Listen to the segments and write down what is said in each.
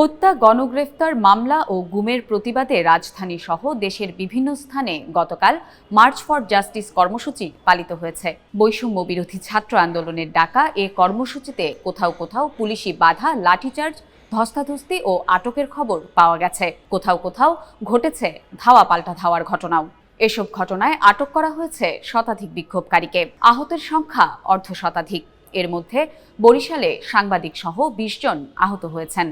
হত্যা, গণগ্রেফতার, মামলা ও গুমের প্রতিবাদে রাজধানী সহ দেশের বিভিন্ন স্থানে গতকাল মার্চ ফর জাস্টিস কর্মসূচি পালিত হয়েছে। বৈষম্য বিরোধী ছাত্র আন্দোলনের ডাকা এ কর্মসূচিতে কোথাও কোথাও পুলিশি বাধা, লাঠিচার্জ, ধস্তাধস্তি ও আটকের খবর পাওয়া গেছে। কোথাও কোথাও ঘটেছে ধাওয়া পাল্টা ধাওয়ার ঘটনাও। এসব ঘটনায় আটক করা হয়েছে শতাধিক বিক্ষোভকারীকে। আহতের সংখ্যা অর্ধ শতাধিক। এর মধ্যে বরিশালে সাংবাদিক সহ বিশ জন আহত হয়েছেন।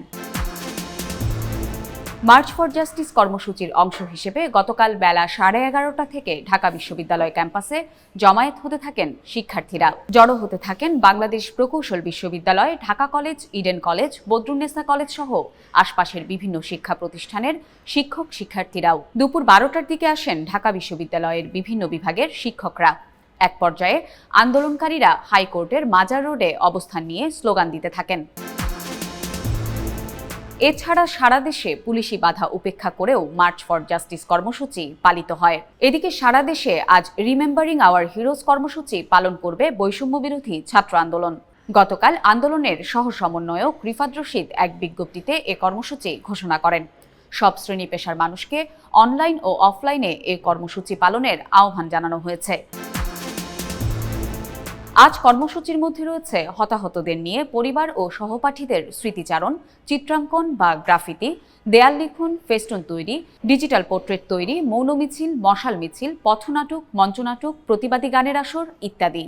মার্চ ফর জাস্টিস কর্মসূচির অংশ হিসেবে গতকাল বেলা সাড়ে এগারোটা থেকে ঢাকা বিশ্ববিদ্যালয় ক্যাম্পাসে জমায়েত হতে থাকেন শিক্ষার্থীরা। জড়ো হতে থাকেন বাংলাদেশ প্রকৌশল বিশ্ববিদ্যালয়, Dhaka college, Eden college, Badrunnessa college সহ আশপাশের বিভিন্ন শিক্ষা প্রতিষ্ঠানের শিক্ষক শিক্ষার্থীরাও। দুপুর বারোটার দিকে আসেন ঢাকা বিশ্ববিদ্যালয়ের বিভিন্ন বিভাগের শিক্ষকরা। এক পর্যায়ে আন্দোলনকারীরা হাইকোর্টের মাজার রোডে অবস্থান নিয়ে স্লোগান দিতে থাকেন। এছাড়া সারা দেশে পুলিশি বাধা উপেক্ষা করেও মার্চ ফর জাস্টিস কর্মসূচি পালিত হয়। এদিকে সারা দেশে আজ রিমেম্বারিং আওয়ার হিরোজ কর্মসূচি পালন করবে বৈষম্য বিরোধী ছাত্র আন্দোলন। গতকাল আন্দোলনের সহ সমন্বয়ক রিফাত রশিদ এক বিজ্ঞপ্তিতে এ কর্মসূচি ঘোষণা করেন। সব শ্রেণি পেশার মানুষকে অনলাইন ও অফলাইনে এ কর্মসূচি পালনের আহ্বান জানানো হয়েছে। আজ কর্মসূচির মধ্যে রয়েছে হতাহতদের নিয়ে পরিবার ও সহপাঠীদের স্মৃতিচারণ, চিত্রাঙ্কন বা গ্রাফিতি, দেয়াল লিখন, ফেস্টুন তৈরি, ডিজিটাল পোর্ট্রেট তৈরি, মৌন মিছিল, মশাল মিছিল, পথনাটক, মঞ্চনাটক, প্রতিবাদী গানের আসর, ইত্যাদি।